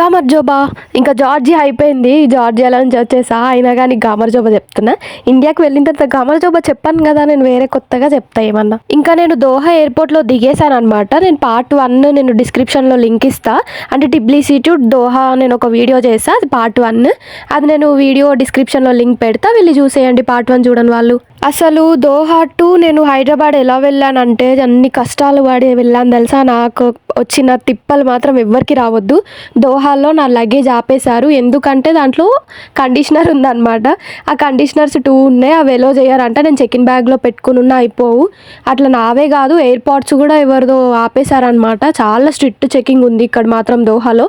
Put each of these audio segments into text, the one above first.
గామర్ జోబా. ఇంకా జార్జియా అయిపోయింది. జార్జియాలో నుంచి వచ్చేసా అయినా కానీ గామర్ జోబా చెప్తున్నా. ఇండియాకి వెళ్ళిన తర్వాత గామర్ జోబా చెప్పాను కదా నేను వేరే కొత్తగా చెప్తా ఏమన్నా. ఇంకా నేను దోహా ఎయిర్పోర్ట్లో దిగేశాను అనమాట నేను పార్ట్ వన్ నేను డిస్క్రిప్షన్లో లింక్ ఇస్తా. అంటే టిబ్లీసీ టు దోహా నేను ఒక వీడియో చేసా అది పార్ట్ వన్ అది నేను వీడియో డిస్క్రిప్షన్లో లింక్ పెడతా. వెళ్ళి చూసేయండి పార్ట్ వన్ చూడని వాళ్ళు. అసలు దోహా టు నేను హైదరాబాద్ ఎలా వెళ్ళానంటే అన్ని కష్టాలు పడి వెళ్ళాను తెలుసా? నాకు వచ్చిన తిప్పలు మాత్రం ఎవ్వరికి రావద్దు. దోహాలో నా లగేజ్ ఆపేశారు. ఎందుకంటే దాంట్లో కండిషనర్ ఉందన్నమాట. ఆ కండిషనర్స్ టూ ఉన్నాయి. అవి ఎలో చేయారంటే నేను చెక్ ఇన్ బ్యాగ్లో పెట్టుకుని ఉన్నా అయిపోవు. అట్లా నావే కాదు ఎయిర్పోర్ట్స్ కూడా ఎవరిదో ఆపేశారనమాట చాలా స్ట్రిక్ట్ చెకింగ్ ఉంది ఇక్కడ మాత్రం దోహాలో.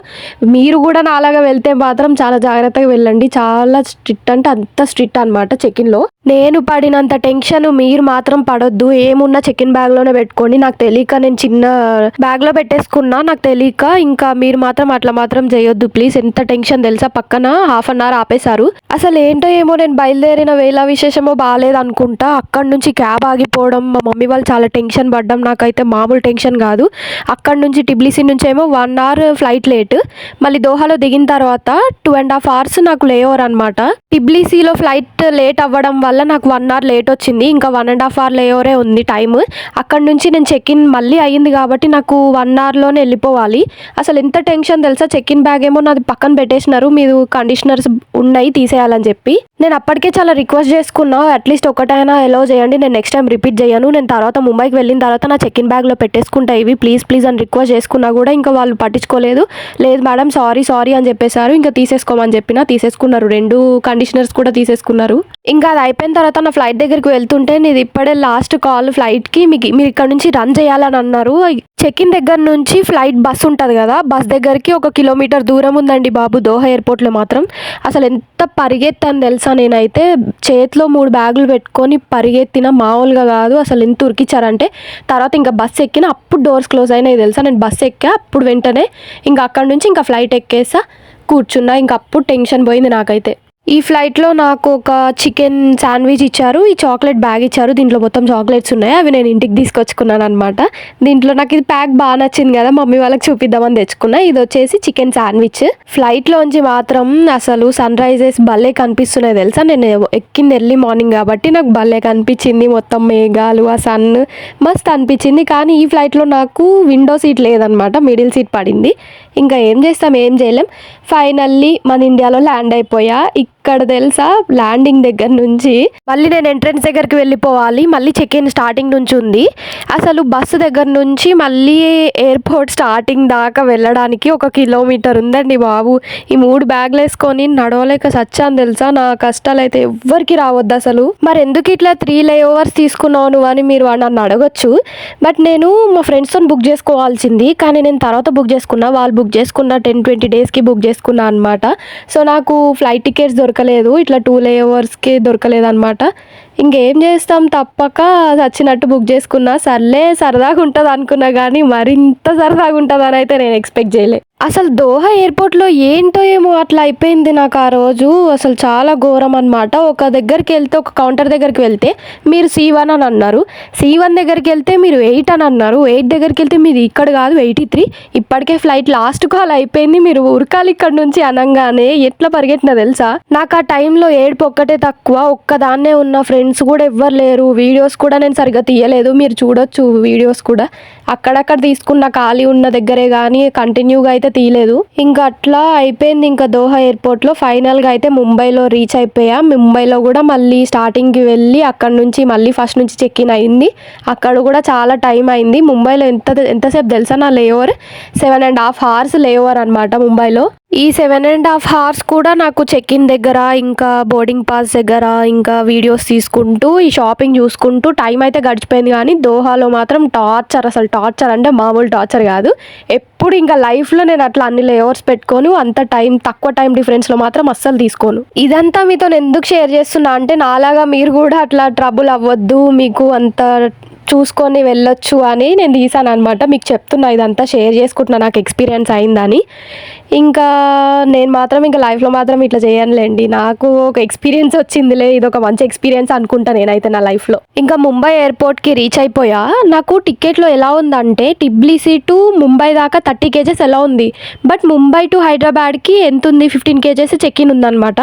మీరు కూడా నాలాగా వెళ్తే మాత్రం చాలా జాగ్రత్తగా వెళ్ళండి. చాలా స్ట్రిక్ట్ అంటే అంత స్ట్రిక్ట్ అనమాట చెకిన్లో నేను పడిన అంత టెన్షన్ మీరు మాత్రం పడొద్దు. ఏమున్నా చెక్ ఇన్ బ్యాగ్లోనే పెట్టుకోండి. నాకు తెలియక నేను చిన్న బ్యాగ్లో పెట్టేసుకున్నా నాకు తెలియక ఇంకా మీరు మాత్రం అట్లా మాత్రం చేయొద్దు. ప్లీజ్ ఎంత టెన్షన్ తెలుసా? పక్కన హాఫ్ అన్ అవర్ ఆపేశారు. అసలు ఏంటో ఏమో నేను బయలుదేరిన వేళ విశేషమో బాగాలేదు అనుకుంటా. అక్కడ నుంచి క్యాబ్ ఆగిపోవడం మా మమ్మీ వాళ్ళు చాలా టెన్షన్ పడ్డం నాకైతే మామూలు టెన్షన్ కాదు. అక్కడ నుంచి టిబ్లీసీ నుంచి ఏమో వన్ అవర్ ఫ్లైట్ లేట్ మళ్ళీ దోహాలో దిగిన తర్వాత టూ అండ్ హాఫ్ అవర్స్ నాకు లేవర్ అనమాట టిబ్లీసీలో ఫ్లైట్ లేట్ అవ్వడం వల్ల నాకు వన్ అవర్ లేట్ వచ్చింది. ఇంకా వన్ అండ్ హాఫ్ అవర్ లేవరే ఉంది టైం అక్కడ నుంచి నేను చెక్ ఇన్ మళ్ళీ అయ్యింది కాబట్టి నాకు వన్ అవర్లోనే వెళ్ళిపోవాలి. అసలు ఎంత టెన్షన్ తెలుసా? చెక్ ఇన్ బ్యాగ్ ఏమో నాది పక్కన పెట్టేసినారు. మీరు కండిషనర్స్ ఉన్నాయి తీసేయాలని చెప్పి. నేను అప్పటికే చాలా రిక్వెస్ట్ చేసుకున్నా అట్లీస్ట్ ఒకటైనా ఎలో చేయండి నేను నెక్స్ట్ టైం రిపీట్ చేయను. నేను తర్వాత ముంబైకి వెళ్ళిన తర్వాత నా చెక్ ఇన్ బ్యాగ్లో పెట్టేసుకుంటా ఇవి. ప్లీజ్ ప్లీజ్ అని రిక్వెస్ట్ చేసుకున్నా కూడా ఇంకా వాళ్ళు పట్టించుకోలేదు. లేదు మేడం సారీ సారీ అని చెప్పేశారు. ఇంకా తీసేసుకోమని చెప్పిన తీసేసుకున్నారు. రెండు కండిషనర్స్ కూడా తీసేసుకున్నారు. ఇంకా అది అయిపోయిన తర్వాత నా ఫ్లైట్ దగ్గరికి వెళ్తుంటే నీది ఇప్పుడే లాస్ట్ కాల్ ఫ్లైట్కి మీకు మీరు ఇక్కడ నుంచి రన్ చేయాలని అన్నారు. చెక్ ఇన్ దగ్గర నుంచి ఫ్లైట్ బస్ ఉంటుంది కదా బస్ దగ్గరికి ఒక కిలోమీటర్ దూరం ఉందండి బాబు దోహా ఎయిర్పోర్ట్లో మాత్రం. అసలు ఎంత పరిగెత్తాను తెలుసా నేనైతే? చేతిలో మూడు బ్యాగులు పెట్టుకొని పరిగెత్తిన మామూలుగా కాదు అసలు ఎంత ఉరికిచ్చారంటే తర్వాత ఇంకా బస్ ఎక్కిన అప్పుడు డోర్స్ క్లోజ్ అయినాయి తెలుసా? నేను బస్ ఎక్కా అప్పుడు వెంటనే ఇంకా అక్కడ నుంచి ఇంకా ఫ్లైట్ ఎక్కేసా కూర్చున్నా ఇంకా అప్పుడు టెన్షన్ పోయింది నాకైతే. ఈ ఫ్లైట్లో నాకు ఒక చికెన్ శాండ్విచ్ ఇచ్చారు ఈ చాక్లెట్ బ్యాగ్ ఇచ్చారు దీంట్లో మొత్తం చాక్లెట్స్ ఉన్నాయి అవి నేను ఇంటికి తీసుకొచ్చుకున్నాను అనమాట దీంట్లో నాకు ఇది ప్యాక్ బాగా నచ్చింది కదా మమ్మీ వాళ్ళకి చూపిద్దామని తెచ్చుకున్నా. ఇది వచ్చేసి చికెన్ శాండ్విచ్. ఫ్లైట్లోంచి మాత్రం అసలు సన్ రైజెస్ భలే కనిపిస్తున్నాయి తెలుసా? నేను ఎక్కింది ఎర్లీ మార్నింగ్ కాబట్టి నాకు భలే కనిపించింది. మొత్తం మేఘాలు ఆ సన్ మస్త్ అనిపించింది. కానీ ఈ ఫ్లైట్లో నాకు విండో సీట్ లేదనమాట మిడిల్ సీట్ పడింది. ఇంకా ఏం చేస్తాం ఏం చేయలేం. ఫైనల్లీ మన ఇండియాలో ల్యాండ్ అయిపోయా. ఇక్కడ తెలుసా? ల్యాండింగ్ దగ్గర నుంచి. మళ్ళీ నేను ఎంట్రన్స్ దగ్గరికి వెళ్ళిపోవాలి. మళ్ళీ చెక్ ఇన్ స్టార్టింగ్ నుంచి ఉంది. అసలు బస్సు దగ్గర నుంచి మళ్ళీ ఎయిర్పోర్ట్ స్టార్టింగ్ దాకా వెళ్ళడానికి ఒక కిలోమీటర్ ఉందండి బాబు. ఈ మూడు బ్యాగ్లు వేసుకొని నడవలేక సచ్చాను తెలుసా? నా కష్టాలు అయితే ఎవ్వరికి రావద్దు అసలు. మరి ఎందుకు ఇట్లా త్రీ లేఓవర్స్ తీసుకున్నావు నువ్వు అని మీరు నన్ను అడగొచ్చు. బట్ నేను మా ఫ్రెండ్స్తో బుక్ చేసుకోవాల్సింది. కానీ నేను తర్వాత బుక్ చేసుకున్నా. వాళ్ళు బుక్ చేసుకున్న టెన్ ట్వంటీ డేస్కి బుక్ చేసుకున్నా అనమాట సో నాకు ఫ్లైట్ టికెట్స్ దొరకలేదు. ఇట్లా టూ లేవర్స్కి దొరకలేదు అనమాట ఇంకేం చేస్తాం? తప్పక చచ్చినట్టు బుక్ చేసుకున్నా. సర్లే సరదాగా ఉంటుంది అనుకున్నా కానీ మరింత సరదాగా ఉంటుందని అయితే నేను ఎక్స్పెక్ట్ చేయలే. అసలు దోహా ఎయిర్పోర్ట్లో ఏంటో ఏమో అట్లా అయిపోయింది నాకు ఆ రోజు. అసలు చాలా ఘోరం అనమాట ఒక దగ్గరికి వెళ్తే ఒక కౌంటర్ దగ్గరికి వెళ్తే మీరు సి వన్ అని అన్నారు. సి వన్ దగ్గరికి వెళ్తే మీరు ఎయిట్ అని అన్నారు. ఎయిట్ దగ్గరికి వెళ్తే మీరు ఇక్కడ కాదు ఎయిటీ త్రీ ఇప్పటికే ఫ్లైట్ లాస్ట్ కాల్ అయిపోయింది. మీరు ఉరకాలి ఇక్కడ నుంచి అనగానే ఎట్లా పరిగెట్టినా తెలుసా? నాకు ఆ టైంలో ఏడుపు ఒక్కటే తక్కువ. ఒక్కదాన్నే ఉన్న ఫ్రెండ్స్ కూడా ఎవ్వరు లేరు. వీడియోస్ కూడా నేను సరిగ్గా తీయలేదు. మీరు చూడొచ్చు వీడియోస్ కూడా. అక్కడక్కడ తీసుకున్న ఖాళీ ఉన్న దగ్గరే కానీ కంటిన్యూగా అయితే తీయలేదు. ఇంకా అట్లా అయిపోయింది ఇంకా దోహా ఎయిర్పోర్ట్లో ఫైనల్గా అయితే ముంబైలో రీచ్ అయిపోయా. ముంబైలో కూడా మళ్ళీ స్టార్టింగ్కి వెళ్ళి అక్కడ నుంచి మళ్ళీ ఫస్ట్ నుంచి చెక్ ఇన్ అయింది. అక్కడ కూడా చాలా టైం అయింది. ముంబైలో ఎంత ఎంతసేపు తెలుసా నా layover seven and half hours layover అనమాట ముంబైలో. ఈ సెవెన్ అండ్ హాఫ్ అవర్స్ కూడా నాకు చెక్ ఇన్ దగ్గర ఇంకా బోర్డింగ్ పాస్ దగ్గర ఇంకా వీడియోస్ తీసుకుంటూ ఈ షాపింగ్ చూసుకుంటూ టైం అయితే గడిచిపోయింది కానీ దోహాలో మాత్రం టార్చర్ అసలు టార్చర్ అంటే మామూలు టార్చర్ కాదు. ఎప్పుడు ఇంకా లైఫ్లో నేను అట్లా అన్ని లేవర్స్ పెట్టుకోను అంత టైం తక్కువ టైం డిఫరెన్స్లో మాత్రం అస్సలు తీసుకోను. ఇదంతా మీతో నేను ఎందుకు షేర్ చేస్తున్నా అంటే నాలాగా మీరు కూడా అట్లా ట్రబుల్ అవ్వద్దు మీకు అంత చూసుకొని వెళ్ళొచ్చు అని నేను తీసాను అనమాట మీకు చెప్తున్నా ఇదంతా షేర్ చేసుకుంటున్నా నాకు ఎక్స్పీరియన్స్ అయిందని. ఇంకా నేను మాత్రం ఇంకా లైఫ్లో మాత్రం ఇట్లా చేయనులేండి. నాకు ఒక ఎక్స్పీరియన్స్ వచ్చిందిలే ఇది ఒక మంచి ఎక్స్పీరియన్స్ అనుకుంటా నేనైతే నా లైఫ్లో. ఇంకా ముంబై ఎయిర్పోర్ట్కి రీచ్ అయిపోయా. నాకు టికెట్లో ఎలా ఉందంటే టిబ్లీసీ టు ముంబై దాకా థర్టీ కేజెస్ ఎలా ఉంది? బట్ ముంబై టు హైదరాబాద్కి ఎంత ఉంది? ఫిఫ్టీన్ కేజెస్ చెక్ ఇన్ ఉందన్నమాట.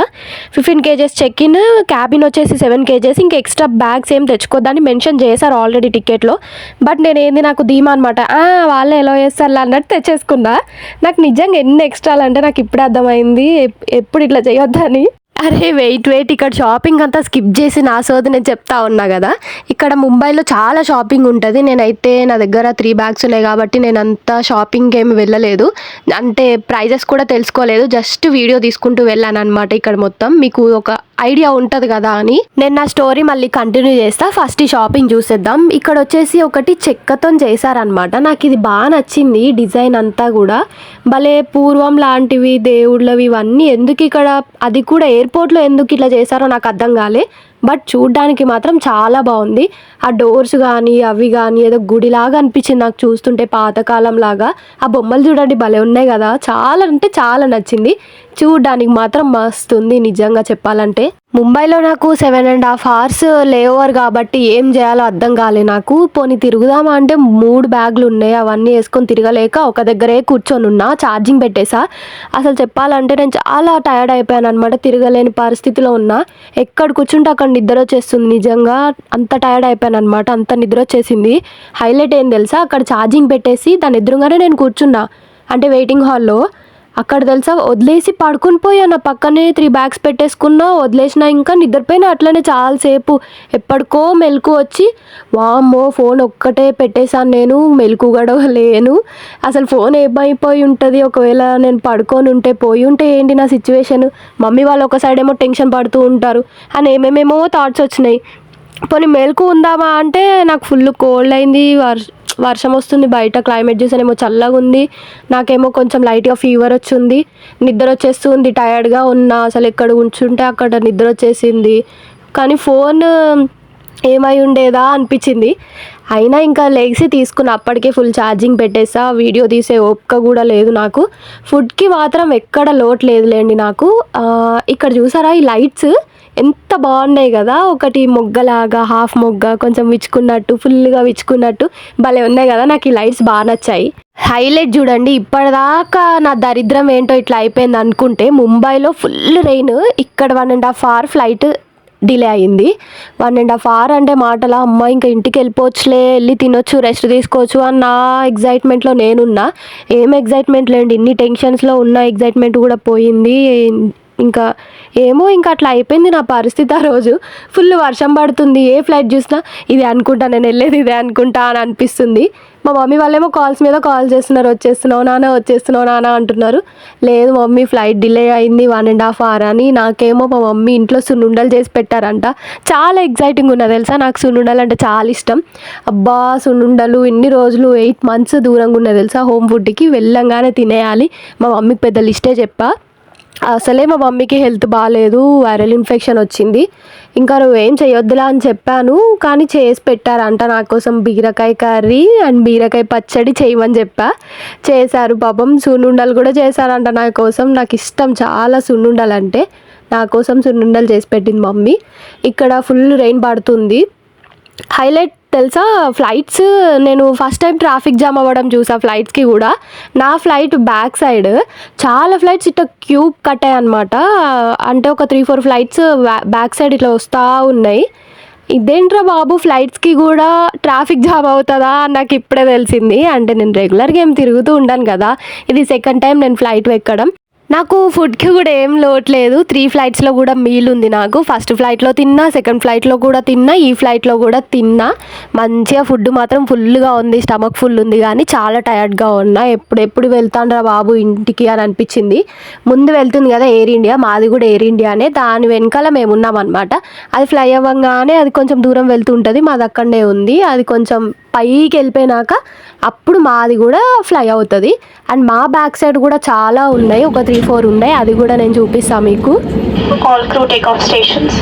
Fifteen kgs check in cabin వచ్చేసి సెవెన్ కేజెస్. ఇంకా ఎక్స్ట్రా బ్యాగ్స్ ఏం తెచ్చుకోద్దని మెన్షన్ చేశారు ఆల్రెడీ టికెట్లో బట్ నేను ఏంది నాకు ధీమా అనమాట వాళ్ళు ఎలా చేస్తారు అన్నట్టు తెచ్చేసుకున్నా. నాకు నిజంగా ఎన్ని ఎక్స్ట్రాలు అంటే నాకు ఇప్పుడే అర్థమైంది. ఎప్పుడు ఇట్లా చేయొద్దని. అరే వెయిట్ వెయిట్. ఇక్కడ షాపింగ్ అంతా స్కిప్ చేసి నా సోది నేను చెప్తా ఉన్నా కదా. ఇక్కడ ముంబైలో చాలా షాపింగ్ ఉంటుంది. నేనైతే నా దగ్గర త్రీ బ్యాగ్స్ ఉన్నాయి కాబట్టి నేను అంత షాపింగ్ ఏమి వెళ్ళలేదు. అంటే ప్రైజెస్ కూడా తెలుసుకోలేదు. జస్ట్ వీడియో తీసుకుంటూ వెళ్ళాను అనమాట ఇక్కడ మొత్తం. మీకు ఒక ఐడియా ఉంటుంది కదా అని. నేను నా స్టోరీ మళ్ళీ కంటిన్యూ చేస్తా. ఫస్ట్ ఈ షాపింగ్ చూసేద్దాం. ఇక్కడ వచ్చేసి ఒకటి చెక్కతో చేశారనమాట నాకు ఇది బాగా నచ్చింది డిజైన్ అంతా కూడా. భలే పూర్వం లాంటివి దేవుళ్ళవి ఇవన్నీ ఎందుకు ఇక్కడ? అది కూడా ఎయిర్పోర్ట్లో ఎందుకు ఇట్లా చేశారో నాకు అర్థం కాలే. బట్ చూడ్డానికి మాత్రం చాలా బాగుంది. ఆ డోర్స్ కానీ అవి కానీ ఏదో గుడిలాగా అనిపించింది నాకు చూస్తుంటే పాతకాలం లాగా. ఆ బొమ్మలు చూడండి భలే ఉన్నాయి కదా. చాలా అంటే చాలా నచ్చింది. చూడ్డానికి మాత్రం మస్తు ఉంది నిజంగా చెప్పాలంటే. ముంబైలో నాకు seven and half hours layover కాబట్టి ఏం చేయాలో అర్థం కాలే నాకు. పోనీ తిరుగుదామా అంటే మూడు బ్యాగులు ఉన్నాయి. అవన్నీ వేసుకొని తిరగలేక ఒక దగ్గరే కూర్చొని ఉన్నా ఛార్జింగ్ పెట్టేసా. అసలు చెప్పాలంటే నేను చాలా టైర్డ్ అయిపోయాను అనమాట తిరగలేని పరిస్థితిలో ఉన్నా. ఎక్కడ కూర్చుంటే అక్కడ నిద్ర వచ్చేస్తుంది నిజంగా. అంత టైర్డ్ అయిపోయాను అనమాట అంత నిద్ర వచ్చేసింది హైలైట్ ఏం తెలుసా? అక్కడ ఛార్జింగ్ పెట్టేసి దాని ఎదురుగానే నేను కూర్చున్నా. అంటే వెయిటింగ్ హాల్లో అక్కడ తెలుసా? వదిలేసి పడుకుని పోయా నా పక్కనే త్రీ బ్యాగ్స్ పెట్టేసుకున్నా వదిలేసిన ఇంకా నిద్రపోయిన. అట్లనే చాలాసేపు ఎప్పటికో మెలకు వచ్చి వామ్మో ఫోన్ ఒక్కటే పెట్టేశాను నేను మెలకు కూడా లేను. అసలు ఫోన్ ఏమైపోయి ఉంటుంది? ఒకవేళ నేను పడుకొని ఉంటే పోయి ఉంటే ఏంటి నా సిచ్యువేషన్ మమ్మీ వాళ్ళు ఒక సైడ్ ఏమో టెన్షన్ పడుతూ ఉంటారు. అని ఏమేమేమో థాట్స్ వచ్చినాయి. పోనీ మెలకు ఉందామా అంటే నాకు ఫుల్ కోల్డ్ అయింది వర్షం వస్తుంది బయట క్లైమేట్ చూసానేమో చల్లగా ఉంది నాకేమో కొంచెం లైట్గా ఫీవర్ వచ్చింది నిద్ర వచ్చేస్తుంది టయర్డ్గా ఉన్నా అసలు ఎక్కడ ఉంచుంటే అక్కడ నిద్ర వచ్చేసింది కానీ ఫోన్ ఏమై ఉండేదా అనిపించింది. అయినా ఇంకా లెగ్సి తీసుకున్న అప్పటికే ఫుల్ ఛార్జింగ్ పెట్టేసా వీడియో తీసే ఓపిక కూడా లేదు నాకు. ఫుడ్కి మాత్రం ఎక్కడ లోటు లేదులేండి నాకు. ఇక్కడ చూసారా ఈ లైట్స్ ఎంత బాగున్నాయి కదా. ఒకటి మొగ్గలాగా హాఫ్ మొగ్గ కొంచెం విచ్చుకున్నట్టు ఫుల్గా విచ్చుకున్నట్టు భలే ఉన్నాయి కదా. నాకు ఈ లైట్స్ బాగా నచ్చాయి. హైలైట్ చూడండి. ఇప్పటిదాకా నా దరిద్రం ఏంటో ఇట్లా అయిపోయింది అనుకుంటే ముంబైలో ఫుల్ రెయిన్. ఇక్కడ one and half hour flight delay అయింది. వన్ అండ్ హాఫ్ అవర్ అంటే మాటలా అమ్మ ఇంకా ఇంటికి వెళ్ళిపోవచ్చులే వెళ్ళి తినొచ్చు రెస్ట్ తీసుకోవచ్చు అన్న ఎగ్జైట్మెంట్లో నేనున్నా. ఏం ఎగ్జైట్మెంట్ లేండి. ఇన్ని టెన్షన్స్లో ఉన్న ఎగ్జైట్మెంట్ కూడా పోయింది. ఇంకా ఏమో ఇంకా అట్లా అయిపోయింది నా పరిస్థితి ఆ రోజు. ఫుల్ వర్షం పడుతుంది ఏ ఫ్లైట్ చూసినా ఇది అనుకుంటా నేను వెళ్ళేది ఇదే అనుకుంటా అని అనిపిస్తుంది. మా మమ్మీ వాళ్ళేమో కాల్స్ మీద కాల్ చేస్తున్నారు వచ్చేస్తున్నావు నాన్న వచ్చేస్తున్నావు నాన్న అంటున్నారు. లేదు మమ్మీ ఫ్లైట్ డిలే అయింది వన్ అండ్ హాఫ్ అవర్ అని. నాకేమో మా మమ్మీ ఇంట్లో సున్నుండలు చేసి పెట్టారంట. చాలా ఎగ్జైటింగ్ ఉన్నది తెలుసా? నాకు సున్నుండలు అంటే చాలా ఇష్టం. అబ్బా సున్నుండలు ఇన్ని రోజులు ఎయిట్ మంత్స్ దూరంగా ఉన్నది తెలుసా? హోమ్ ఫుడ్కి వెళ్ళంగానే తినేయాలి. మా మమ్మీకి పెద్ద లిస్టే చెప్పా. అసలే మా మమ్మీకి హెల్త్ బాగాలేదు వైరల్ ఇన్ఫెక్షన్ వచ్చింది. ఇంకా నువ్వేం చేయొద్దులా అని చెప్పాను కానీ చేసి పెట్టారంట నా కోసం బీరకాయ కర్రీ అండ్ బీరకాయ పచ్చడి చేయమని చెప్పా. చేశారు పాపం సున్నుండలు కూడా చేశారంట నా కోసం. నాకు ఇష్టం చాలా సున్నుండలు అంటే నా కోసం సున్నుండలు చేసి పెట్టింది మమ్మీ. ఇక్కడ ఫుల్ రెయిన్ పడుతుంది. హైలైట్ తెలుసా? ఫ్లైట్స్ నేను ఫస్ట్ టైం ట్రాఫిక్ జామ్ అవ్వడం చూసా ఫ్లైట్స్కి కూడా. నా ఫ్లైట్ బ్యాక్ సైడ్ చాలా ఫ్లైట్స్ ఇట్లా క్యూబ్ కట్టాయి అనమాట అంటే ఒక three four flights back side ఇట్లా వస్తూ ఉన్నాయి. ఇదేంట్రా బాబు? ఫ్లైట్స్కి కూడా ట్రాఫిక్ జామ్ అవుతుందా? అని నాకు ఇప్పుడే తెలిసింది. అంటే నేను రెగ్యులర్గా ఏం తిరుగుతూ ఉంటాను కదా. ఇది సెకండ్ టైం నేను ఫ్లైట్ ఎక్కడం. నాకు ఫుడ్కి కూడా ఏం లోట్లేదు. త్రీ ఫ్లైట్స్లో కూడా మీల్ ఉంది నాకు. ఫస్ట్ ఫ్లైట్లో తిన్నా సెకండ్ ఫ్లైట్లో కూడా తిన్నా ఈ ఫ్లైట్లో కూడా తిన్నా. మంచిగా ఫుడ్ మాత్రం ఫుల్గా ఉంది స్టమక్ ఫుల్ ఉంది కానీ చాలా టయర్డ్గా ఉన్నా. ఎప్పుడెప్పుడు వెళ్తాండ్రా బాబు ఇంటికి అని అనిపించింది. ముందు వెళ్తుంది కదా ఎయిర్ ఇండియా మాది కూడా ఎయిర్ ఇండియానే దాని వెనకాల మేము ఉన్నాం అనమాట అది ఫ్లై అవ్వగానే అది కొంచెం దూరం వెళ్తుంటుంది మాది అక్కడనే ఉంది. అది కొంచెం పైకి వెళ్ళిపోయినాక అప్పుడు మాది కూడా ఫ్లై అవుతుంది. అండ్ మా బ్యాక్ సైడ్ కూడా చాలా ఉన్నాయి. ఒక త్రీ ఫోర్ ఉన్నాయి. అది కూడా నేను చూపిస్తాను మీకు. All crew take.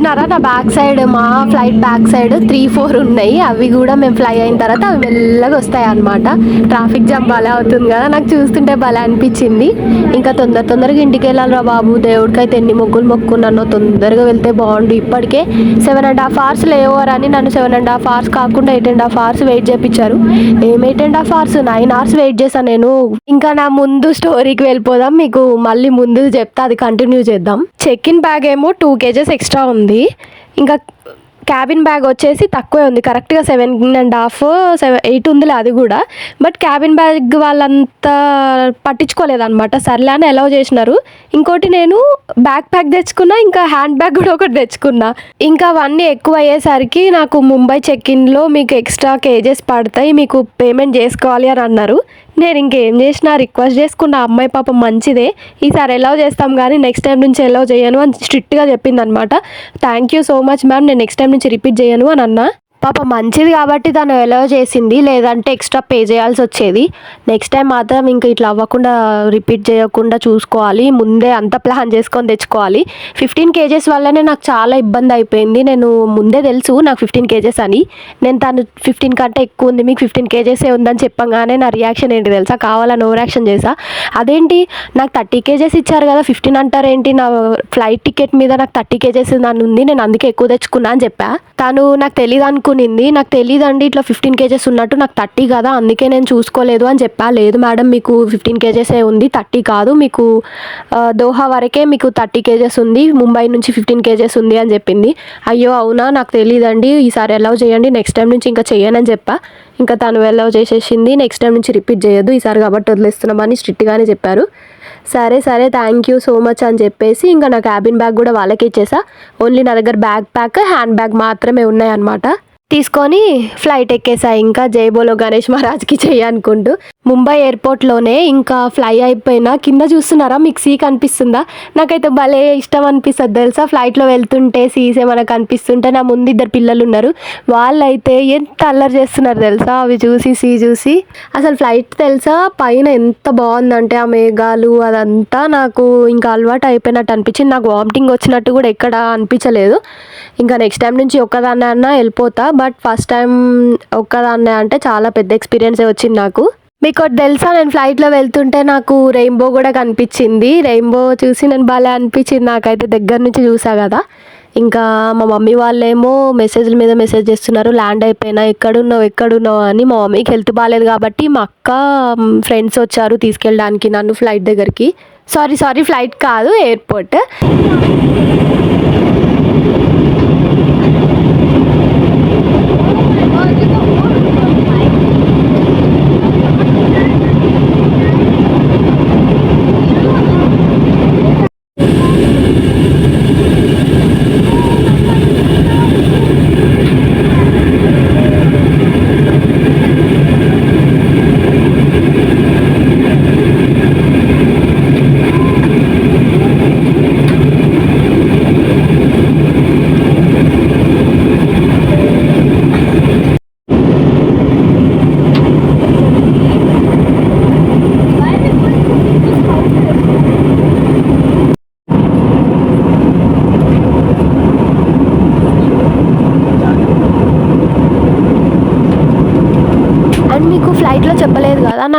చూస్తున్నారా నా బ్యాక్ సైడ్ మా flight back side three four ఉన్నాయి. అవి కూడా మేము ఫ్లై అయిన తర్వాత అవి మెల్లగా వస్తాయి అనమాట ట్రాఫిక్ జామ్ భలే అవుతుంది కదా. నాకు చూస్తుంటే భలే అనిపించింది. ఇంకా తొందర తొందరగా ఇంటికి వెళ్ళాలిరా బాబు. దేవుడికైతే ఎన్ని మొక్కులు మొక్కున్నానో తొందరగా వెళ్తే బాగుండు. ఇప్పటికే seven and half hours layover అని నన్ను సెవెన్ అండ్ హాఫ్ అవర్స్ కాకుండా eight and half hours wait చేయించారు ఏం eight and half hours nine hours wait చేశాను నేను. ఇంకా నా ముందు స్టోరీకి వెళ్ళిపోదాం. మీకు మళ్ళీ ముందు చెప్తా. అది కంటిన్యూ చేద్దాం. చెక్ ఇన్ బ్యాగ్ ఏమో టూ కేజెస్ ఎక్స్ట్రా ఉంది. ఇంకా క్యాబిన్ బ్యాగ్ వచ్చేసి తక్కువే ఉంది. కరెక్ట్గా seven and half seven eight ఉందిలే అది కూడా. బట్ క్యాబిన్ బ్యాగ్ వాళ్ళంతా పట్టించుకోలేదన్నమాట. సర్లే అని అలౌ చేసినారు. ఇంకోటి నేను బ్యాక్ ప్యాక్ తెచ్చుకున్నా ఇంకా హ్యాండ్ బ్యాగ్ కూడా ఒకటి తెచ్చుకున్నా. ఇంకా అవన్నీ ఎక్కువ అయ్యేసరికి నాకు ముంబై చెక్ ఇన్లో మీకు ఎక్స్ట్రా కేజెస్ పడతాయి. మీకు పేమెంట్ చేసుకోవాలి అని అన్నారు. నేను ఇంకేం చేసినా రిక్వెస్ట్ చేసుకున్న అమ్మాయి పాపం మంచిదే. ఈసారి ఎలా చేస్తాం కానీ నెక్స్ట్ టైం నుంచి ఎలా చేయను అని స్ట్రిక్ట్గా చెప్పింది అనమాట thank you so much ma'am నేను నెక్స్ట్ టైం నుంచి రిపీట్ చేయను అని అన్నా. పాప మంచిది కాబట్టి తను ఎలవ్ చేసింది. లేదంటే ఎక్స్ట్రా పే చేయాల్సి వచ్చేది. నెక్స్ట్ టైం మాత్రం ఇంకా ఇట్లా అవ్వకుండా రిపీట్ చేయకుండా చూసుకోవాలి. ముందే అంత ప్లాన్ చేసుకొని తెచ్చుకోవాలి. ఫిఫ్టీన్ కేజెస్ వల్లనే నాకు చాలా ఇబ్బంది అయిపోయింది. నేను ముందే తెలుసు నాకు ఫిఫ్టీన్ కేజెస్ అని. నేను తను ఫిఫ్టీన్ కంటే ఎక్కువ ఉంది. మీకు ఫిఫ్టీన్ కేజెసే ఉందని చెప్పంగానే నా రియాక్షన్ ఏంటి తెలుసా? కావాలని ఓవర్ యాక్షన్ చేసా. అదేంటి? నాకు థర్టీ కేజెస్ ఇచ్చారు కదా ఫిఫ్టీన్ అంటారేంటి? నా ఫ్లైట్ టికెట్ మీద నాకు థర్టీ కేజెస్ నన్ను ఉంది. నేను అందుకే ఎక్కువ తెచ్చుకున్నా అని చెప్పా. తను నాకు తెలియదు అనుకునింది. నాకు తెలియదండి ఇట్లా ఫిఫ్టీన్ కేజెస్ ఉన్నట్టు నాకు థర్టీ కదా అందుకే నేను చూసుకోలేదు అని చెప్పా. లేదు మేడం మీకు ఫిఫ్టీన్ కేజెసే ఉంది థర్టీ కాదు మీకు దోహా వరకే మీకు థర్టీ కేజెస్ ఉంది ముంబై నుంచి ఫిఫ్టీన్ కేజెస్ ఉంది అని చెప్పింది. అయ్యో అవునా? నాకు తెలియదండి ఈసారి అలౌ చేయండి నెక్స్ట్ టైం నుంచి ఇంకా చేయనని చెప్పా. ఇంకా తను అలౌ చేసేసింది నెక్స్ట్ టైం నుంచి రిపీట్ చేయొద్దు ఈసారి కాబట్టి వదిలేస్తున్నామని స్ట్రిక్ట్గానే చెప్పారు. సరే సరే థ్యాంక్ యూ సో మచ్ అని చెప్పేసి ఇంకా నా క్యాబిన్ బ్యాగ్ కూడా వాళ్ళకి ఇచ్చేసా. ఓన్లీ నా దగ్గర బ్యాగ్ ప్యాక్ హ్యాండ్ బ్యాగ్ మాత్రమే ఉన్నాయన్నమాట. తీసుకొని ఫ్లైట్ ఎక్కేసా. ఇంకా జైబోలో గణేష్ మహారాజ్కి చేయనుకుంటూ ముంబై ఎయిర్పోర్ట్లోనే ఇంకా ఫ్లై అయిపోయినా. కింద చూస్తున్నారా? మీకు సీ కనిపిస్తుందా? నాకైతే భలే ఇష్టం అనిపిస్తుంది. తెలుసా? ఫ్లైట్లో వెళ్తుంటే సీస్ ఏమైనా కనిపిస్తుంటే నా ముందు ఇద్దరు పిల్లలు ఉన్నారు. వాళ్ళైతే ఎంత అల్లరి చేస్తున్నారు తెలుసా? అవి చూసి సీ చూసి. అసలు ఫ్లైట్ తెలుసా? పైన ఎంత బాగుందంటే ఆ మేఘాలు అదంతా నాకు ఇంకా అలవాటు అయిపోయినట్టు అనిపించింది. నాకు వామిటింగ్ వచ్చినట్టు కూడా ఎక్కడ అనిపించలేదు. ఇంకా నెక్స్ట్ టైం నుంచి ఒక్కదాన్న వెళ్ళిపోతా. బట్ ఫస్ట్ టైం ఒక్కదాన్నే అంటే చాలా పెద్ద ఎక్స్పీరియన్సే వచ్చింది నాకు. మీకు ఒకటి తెలుసా నేను ఫ్లైట్లో వెళ్తుంటే నాకు రెయిన్బో కూడా కనిపించింది. రెయిన్బో చూసి నేను భలే అనిపించింది నాకైతే దగ్గర నుంచి చూసా కదా. ఇంకా మా మమ్మీ వాళ్ళేమో మెసేజ్ల మీద మెసేజ్ చేస్తున్నారు ల్యాండ్ అయిపోయినా ఎక్కడున్నావు ఎక్కడున్నావు అని మా మమ్మీకి హెల్త్ బాగాలేదు కాబట్టి మా అక్క ఫ్రెండ్స్ వచ్చారు తీసుకెళ్ళడానికి నన్ను ఫ్లైట్ దగ్గరికి. సారీ సారీ ఫ్లైట్ కాదు ఎయిర్పోర్ట్ అండ్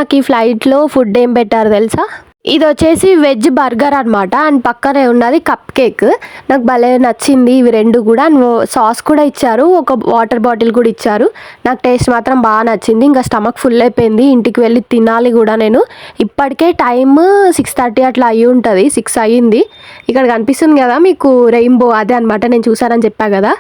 నాకు ఈ ఫ్లైట్లో ఫుడ్ ఏం పెట్టారు తెలుసా? ఇది వచ్చేసి వెజ్ బర్గర్ అనమాట అండ్ పక్కనే ఉన్నది కప్ కేక్ నాకు భలే నచ్చింది ఇవి రెండు కూడా. అండ్ సాస్ కూడా ఇచ్చారు. ఒక వాటర్ బాటిల్ కూడా ఇచ్చారు. నాకు టేస్ట్ మాత్రం బాగా నచ్చింది. ఇంకా స్టమక్ ఫుల్ అయిపోయింది. ఇంటికి వెళ్ళి తినాలి కూడా నేను. ఇప్పటికే టైం సిక్స్ థర్టీ అట్లా అయ్యి ఉంటుంది. సిక్స్ అయ్యింది. ఇక్కడ కనిపిస్తుంది కదా మీకు రెయిన్బో అదే అనమాట నేను చూసానని చెప్పా కదా.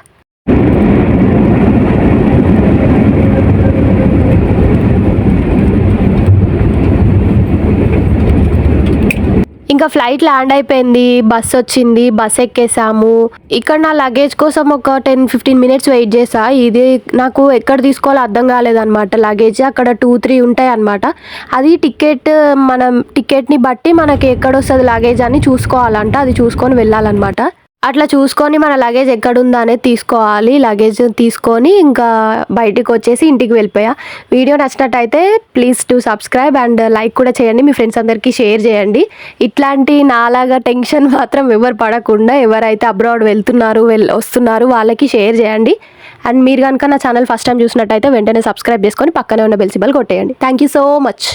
ఇంకా ఫ్లైట్ ల్యాండ్ అయిపోయింది బస్ వచ్చింది బస్ ఎక్కేసాము. ఇక్కడ నా లగేజ్ కోసం ఒక టెన్ ఫిఫ్టీన్ మినిట్స్ వెయిట్ చేసా. ఇది నాకు ఎక్కడ తీసుకోవాలో అర్థం కాలేదన్నమాట. లగేజ్ అక్కడ టూ త్రీ ఉంటాయి అనమాట అది టికెట్ మనం టికెట్ని బట్టి మనకి ఎక్కడ వస్తుంది లగేజ్ అని చూసుకోవాలంట. అది చూసుకొని వెళ్ళాలన్నమాట. అట్లా చూసుకొని మన లగేజ్ ఎక్కడుందా అనేది తీసుకోవాలి. లగేజ్ తీసుకొని ఇంకా బయటికి వచ్చేసి ఇంటికి వెళ్ళిపోయా. వీడియో నచ్చినట్టయితే please to subscribe and like కూడా చేయండి. మీ ఫ్రెండ్స్ అందరికీ షేర్ చేయండి. ఇట్లాంటి నాలాగా టెన్షన్ మాత్రం ఎవరు పడకుండా ఎవరైతే అబ్రాడ్ వెళ్తున్నారు వెల్ వస్తున్నారు వాళ్ళకి షేర్ చేయండి. అండ్ మీరు కనుక నా ఛానల్ ఫస్ట్ టైం చూసినట్టయితే వెంటనే సబ్స్క్రైబ్ చేసుకొని పక్కనే ఉన్న బెల్సిబల్ కొట్టేయండి. Thank you so much